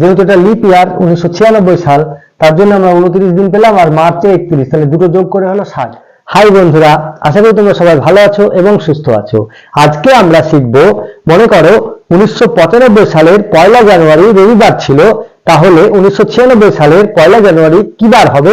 যেহেতু এটা লিপ ইয়ার উনিশশো ছিয়ানব্বই সাল, তার জন্য আমরা উনত্রিশ দিন পেলাম আর মার্চে একত্রিশ। তাহলে দুটো যোগ করে হলো ষাট। হাই বন্ধুরা, আশা করি তোমরা সবাই ভালো আছো এবং সুস্থ আছো। আজকে আমরা শিখব, মনে করো উনিশশো পঁচানব্বই সালের পয়লা জানুয়ারি রবিবার ছিল, তাহলে উনিশশো ছিয়ানব্বই সালের পয়লা জানুয়ারি কি বার হবে?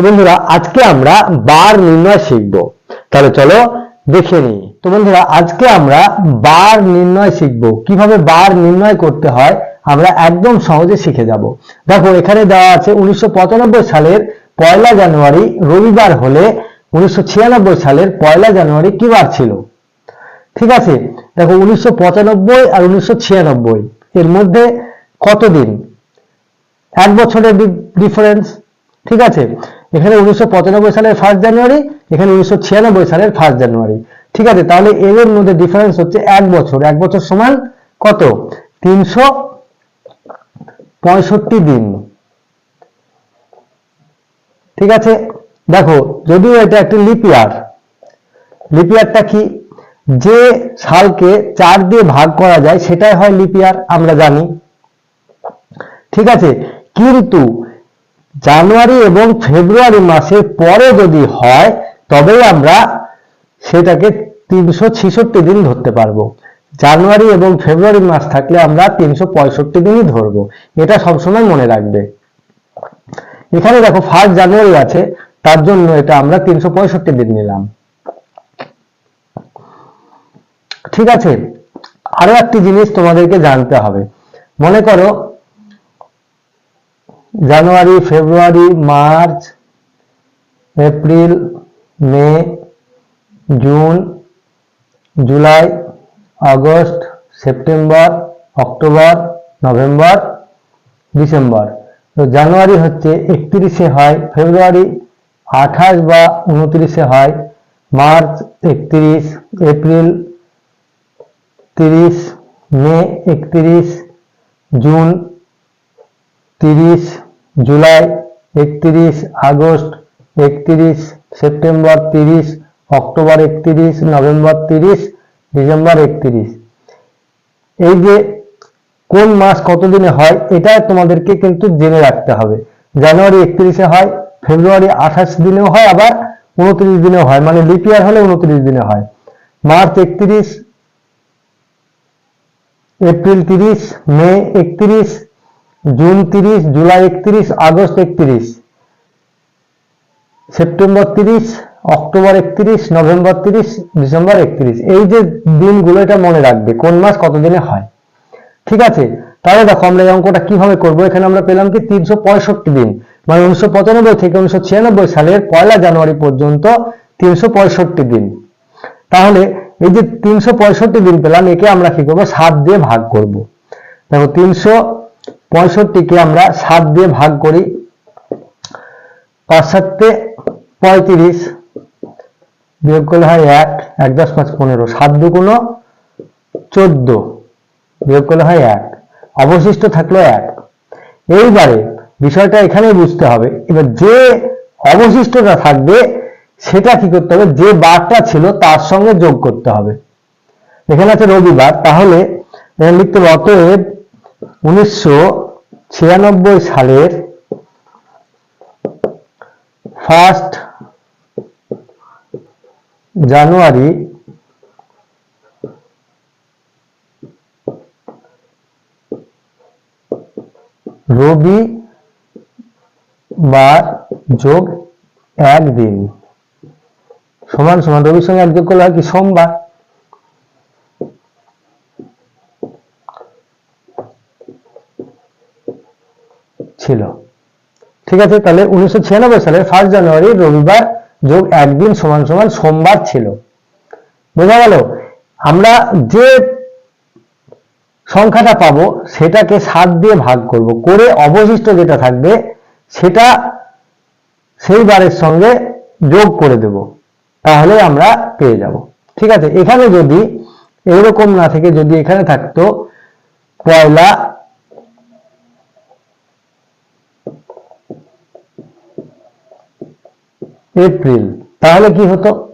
তো বন্ধুরা, আজকে আমরা বার নির্ণয় শিখব। তাহলে চলো দেখে নিই। তো বন্ধুরা, আজকে আমরা বার নির্ণয় শিখব। কীভাবে বার নির্ণয় করতে হয়, আমরা একদম সহজে শিখে যাব। দেখো, এখানে দেওয়া আছে উনিশশো সালের পয়লা জানুয়ারি, রবিবার হলে উনিশশো ছিয়ানব্বই সালের পয়লা জানুয়ারি কি বার ছিল? ঠিক আছে? দেখো, উনিশশো পঁচানব্বই আর উনিশশো ছিয়ানব্বই। এর মধ্যে কত দিন এক বছরের ডিফারেন্স ঠিক আছে? এখানে উনিশশো পঁচানব্বই সালের ফার্স্ট জানুয়ারি এখানে উনিশশো সালের ফার্স্ট জানুয়ারি ঠিক আছে, তাহলে এদের মধ্যে ডিফারেন্স হচ্ছে এক বছর। এক বছর সমান কত? তিনশো পঁয়ষট্টি দিন। ঠিক আছে? দেখো, যদিও এটা একটি লিপ ইয়ার লিপ ইয়ারটা কি? যে সালকে চার দিয়ে ভাগ করা যায়, সেটাই হয় লিপিয়ার আমরা জানি। ঠিক আছে? কিন্তু জানুয়ারি এবং ফেব্রুয়ারি মাসের পরে যদি হয়, তবেই আমরা সেটাকে তিনশো ছিষট্টি দিন ধরতে পারব। জানুয়ারি এবং ফেব্রুয়ারি মাস থাকলে আমরা তিনশো পঁয়ষট্টি দিনই ধরবো। এটা সবসময় মনে রাখবে। এখানে দেখো ফার্স্ট জানুয়ারি আছে, তার জন্য এটা আমরা তিনশো পঁয়ষট্টি দিন নিলাম। ঠিক আছে? আরও একটি জিনিস তোমাদেরকে জানতে হবে। মনে করো জানুয়ারি, ফেব্রুয়ারি, মার্চ, এপ্রিল, মে, June, July, August, September, October, November, December. তো জানুয়ারি হচ্ছে একত্রিশে হয়, ফেব্রুয়ারি আঠাশ বা উনত্রিশে হয়, মার্চ একত্রিশ, এপ্রিল তিরিশ, মে একত্রিশ, জুন তিরিশ জুলাই, একত্রিশ আগস্ট, একত্রিশ সেপ্টেম্বর তিরিশ, অক্টোবর একত্রিশ, নভেম্বর তিরিশ, ডিসেম্বর একত্রিশ। এই যে কোন মাস কতদিনে হয়, এটা তোমাদেরকে কিন্তু জেনে রাখতে হবে। জানুয়ারি একত্রিশে হয়, ফেব্রুয়ারি আঠাশ দিনেও হয়, আবার উনত্রিশ দিনেও হয় মানে লিপ ইয়ার হলে উনত্রিশ দিনে হয়। মার্চ একত্রিশ, এপ্রিল তিরিশ, মে একত্রিশ জুন তিরিশ, জুলাই একত্রিশ, আগস্ট একত্রিশ, সেপ্টেম্বর তিরিশ, অক্টোবর একত্রিশ, নভেম্বর তিরিশ, ডিসেম্বর একত্রিশ। এই যে দিনগুলো, এটা মনে রাখবে, কোন মাস কতদিনে হয়। ঠিক আছে? তাহলে দেখো, আমরা এই অঙ্কটা কীভাবে করব? এখানে আমরা পেলাম কি, তিনশো পঁয়ষট্টি দিন। মানে উনিশশো পঁচানব্বই থেকে উনিশশো ছিয়ানব্বই সালের পয়লা জানুয়ারি পর্যন্ত তিনশো পঁয়ষট্টি দিন। তাহলে এই যে তিনশো পঁয়ষট্টি দিন পেলাম, একে আমরা কি করব? সাত দিয়ে ভাগ করব। দেখো, তিনশো পঁয়ষট্টিকে আমরা সাত দিয়ে ভাগ করি। পাঁচ সাতে পঁয়ত্রিশ বিয়োগ করলে হয় এক এক দশ পাঁচ পনেরো। সাত দুগুণ চোদ্দ বিয়োগ করলে হয় এক। অবশিষ্ট থাকল এক। এইবারে বিষয়টা এখানে বুঝতে হবে। এবার যে অবশিষ্টটা থাকবে, সেটা কি করতে হবে? যে বারটা ছিল, তার সঙ্গে যোগ করতে হবে। এখানে আছে রবিবার। তাহলে লিখতে হবে, অতএব উনিশশো ছিয়ানব্বই সালের ফার্স্ট জানুয়ারি রবিবার যোগ একদিন সমান সমান, রবির সঙ্গে এক যোগ করলে হয় কি? সোমবার। ছিল। ঠিক আছে, তাহলে উনিশশো সালের ফার্স্ট জানুয়ারি রবিবার, যোগ একদিন সমান সমান সোমবার ছিল। বোঝা গেল? আমরা যে সংখ্যাটা পাবো, সেটাকে সাত দিয়ে ভাগ করব। করে অবশিষ্ট যেটা থাকবে, সেটা সেই বারের সঙ্গে যোগ করে দেব। তাহলে আমরা পেয়ে যাব। ঠিক আছে, এখানে যদি এরকম না থেকে যদি এখানে থাকতো, পয়লা এপ্রিল। তাহলে কি হতো?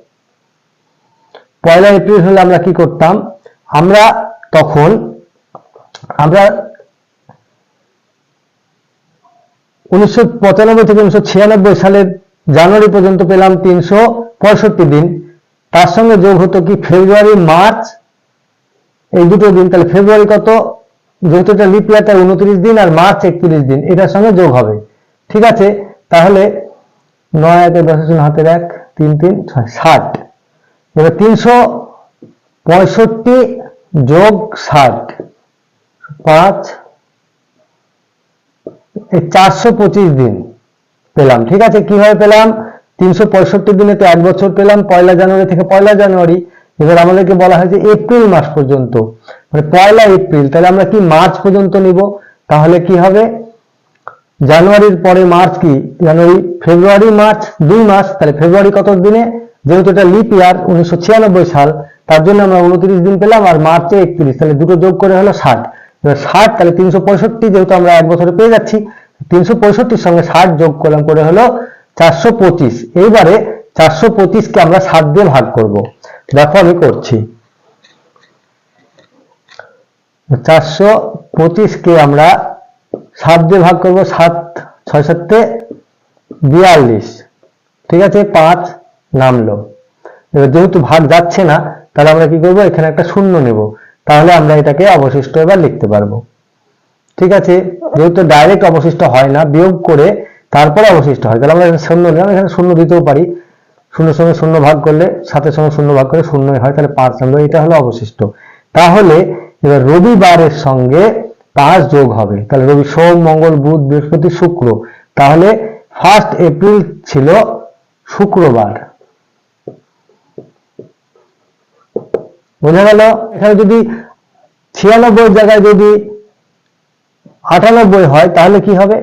পয়লা এপ্রিল হলে আমরা কি করতাম? আমরা তখন, আমরা উনিশশো পঁচানব্বই থেকে উনিশশো ছিয়ানব্বই সালের জানুয়ারি পর্যন্ত পেলাম তিনশো পঁয়ষট্টি দিন। তার সঙ্গে যোগ হতো কি ফেব্রুয়ারি, মার্চ? এই দুটো দিন, তাহলে ফেব্রুয়ারি কত? যেহেতু এটা লিপ উনত্রিশ দিন আর মার্চ একত্রিশ দিন। এটার সঙ্গে যোগ হবে। ঠিক আছে? তাহলে নয় একে দশ হাতের এক, তিন তিন, ছয়, ষাট। এবার তিনশো পঁয়ষট্টি যোগ ষাট, পাঁচ চারশো পঁচিশ দিন পেলাম। ঠিক আছে, কীভাবে পেলাম? তিনশো পঁয়ষট্টি দিনে তো এক বছর পেলাম, পয়লা জানুয়ারি থেকে পয়লা জানুয়ারি। এবার আমাদেরকে বলা হয়েছে এপ্রিল মাস পর্যন্ত। মানে পয়লা এপ্রিল, তাহলে আমরা কি মার্চ পর্যন্ত নিব? তাহলে কি হবে? জানুয়ারির পরে মার্চ কি? জানুয়ারি ফেব্রুয়ারি, মার্চ, দুই মাস, তাহলে ফেব্রুয়ারি কত দিনে? যেহেতু এটা লিপ ইয়ার উনিশশো ছিয়ানব্বই সাল, তার জন্য আমরা উনত্রিশ দিন পেলাম আর মার্চে একত্রিশ, তাহলে দুটো যোগ করে হলো ষাট। ষাট, তাহলে তিনশো পঁয়ষট্টি, যেহেতু আমরা এক বছরে পেয়ে যাচ্ছি, তিনশো পঁয়ষট্টির সঙ্গে ষাট যোগ করলাম করে হলো চারশো পঁচিশ। এইবারে চারশো পঁচিশকে আমরা সাত দিয়ে ভাগ করব। দেখো আমি করছি। চারশো পঁচিশকে আমরা সাত দিয়ে ভাগ করব, সাত, ছয় সাতে বিয়াল্লিশ। ঠিক আছে, পাঁচ নামলো। এবার যেহেতু ভাগ যাচ্ছে না, তাহলে আমরা কি করব? এখানে একটা শূন্য নেব। তাহলে আমরা এটাকে অবশিষ্ট এবার লিখতে পারব। ঠিক আছে, যেহেতু ডাইরেক্ট অবশিষ্ট হয় না, বিয়োগ করে তারপরে অবশিষ্ট হয়। তাহলে আমরা শূন্য নিলাম, এখানে শূন্য দিতেও পারি। শূন্য সঙ্গে শূন্য ভাগ করলে সাতের সঙ্গে শূন্য ভাগ করে শূন্য হয়, তাহলে পাঁচ নামলো, এটা হলো অবশিষ্ট। তাহলে এবার রবিবারের সঙ্গে পাঁচ যোগ হবে। তাহলে রবি সোম, মঙ্গল, বুধ, বৃহস্পতি, শুক্র। তাহলে ফার্স্ট এপ্রিল ছিল শুক্রবার। বোঝা গেল? এখানে যদি ছিয়ানব্বই জায়গায় যদি আটানব্বই হয়, তাহলে কি হবে?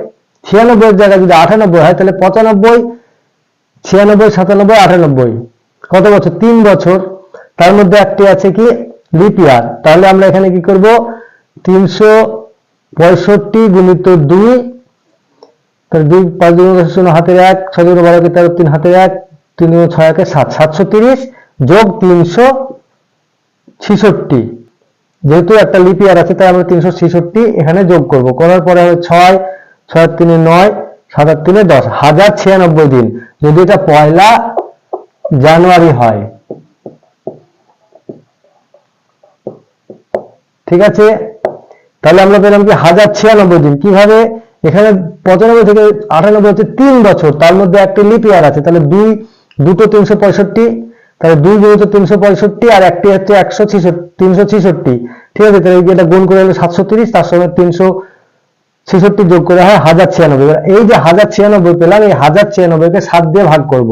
ছিয়ানব্বই জায়গায় যদি আটানব্বই হয়, তাহলে পঁচানব্বই, ছিয়ানব্বই, সাতানব্বই, আটানব্বই। কত বছর? তিন বছর। তার মধ্যে একটি আছে কি? লিপ ইয়ার তাহলে আমরা এখানে কি করব? তিনশো পঁয়ষট্টি গুণিত দুই, তাহলে দুই, পাঁচ দুই দশ শূন্য হাতের এক, ছয় দুটো বারো তেরো, তিন হাতের এক, তিন দুই ছয় একে সাত, সাতশো তিরিশ যোগ তিনশো ছিষট্টি। যেহেতু একটা লিপ ইয়ার আছে, তাই আমরা তিনশো ছিষট্টি এখানে যোগ করব। করার পরে হবে ছয় ছয় তিনে নয়, সাত আট তিনে দশ। হাজার ছিয়ানব্বই দিন। যদি এটা পয়লা জানুয়ারি হয়। ঠিক আছে? তাহলে আমরা পেলাম কি হাজার ছিয়ানব্বই দিন। কীভাবে? এখানে পঁচানব্বই থেকে আটানব্বই হচ্ছে তিন বছর। তার মধ্যে একটি লিপ ইয়ার আছে। তাহলে দুই, দুটো তিনশো পঁয়ষট্টি, তাহলে দুই যেহেতু তিনশো পঁয়ষট্টি আর একটি হচ্ছে একশো তিনশো ছিষট্টি। ঠিক আছে? তাহলে এটা গুণ করে হলো সাতশো তিরিশ, তার সঙ্গে তিনশো ছেষট্টি যোগ করে হয় হাজার ছিয়ানব্বই। এই যে হাজার ছিয়ানব্বই পেলাম, এই হাজার ছিয়ানব্বইকে সাত দিয়ে ভাগ করব।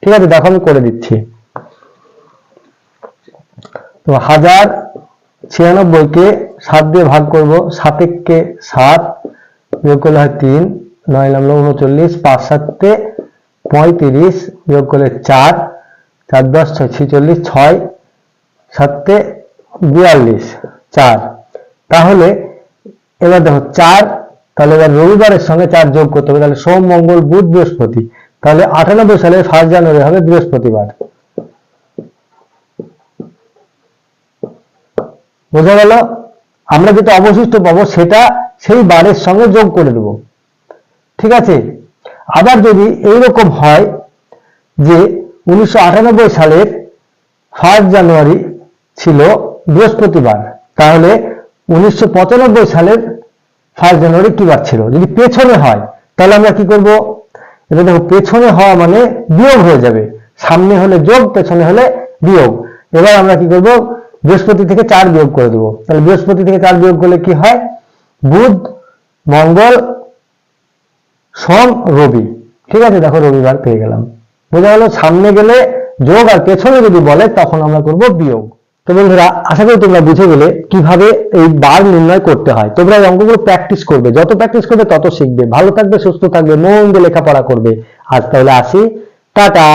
ঠিক আছে? দেখো আমি করে দিচ্ছি। তো হাজার ছিয়ানব্বইকে সাত দিয়ে ভাগ করব, সাতেককে সাত বিয়োগ করলে হয় তিন, নয় নামলো উনচল্লিশ, পাঁচ সাতে পঁয়ত্রিশ বিয়োগ করলে চার চার দশ ছয়, ছিচল্লিশ ছয় সাতে বিয়াল্লিশ, চার। তাহলে এবার দেখো চার, তাহলে এবার রবিবারের সঙ্গে চার যোগ করতে হবে, তাহলে সোম, মঙ্গল, বুধ, বৃহস্পতি। তাহলে আটানব্বই সালে ফার্স্ট জানুয়ারি হবে বৃহস্পতিবার। বোঝা গেল? আমরা যেটা অবশিষ্ট পাবো, সেটা সেই বারের সঙ্গে যোগ করে দেব। ঠিক আছে? আবার যদি এইরকম হয় যে উনিশশো আটানব্বই সালের ফার্স্ট জানুয়ারি ছিল বৃহস্পতিবার, তাহলে উনিশশো পঁচানব্বই সালের ফার্স্ট জানুয়ারি কি বার ছিল? যদি পেছনে হয়, তাহলে আমরা কি করব? এটা দেখো, পেছনে হওয়া মানে বিয়োগ হয়ে যাবে। সামনে হলে যোগ, পেছনে হলে বিয়োগ। এবার আমরা কি করব? বৃহস্পতি থেকে চার বিয়োগ করে দেবো। তাহলে বৃহস্পতি থেকে চার বিয়োগ করলে কি হয়? বুধ, মঙ্গল সোম রবি। ঠিক আছে, দেখো রবিবার পেয়ে গেলাম। বোঝা গেল সামনে গেলে যোগ আর পেছনে যদি বলে, তখন আমরা করব বিয়োগ। তো বন্ধুরা, আশা করি তোমরা বুঝে গেলে কীভাবে এই বার নির্ণয় করতে হয়। তোমরা এই অঙ্কগুলো প্র্যাকটিস করবে। যত প্র্যাকটিস করবে, তত শিখবে। ভালো থাকবে, সুস্থ থাকবে, মন দিয়ে লেখাপড়া করবে। আজ তাহলে আসি। টাটা!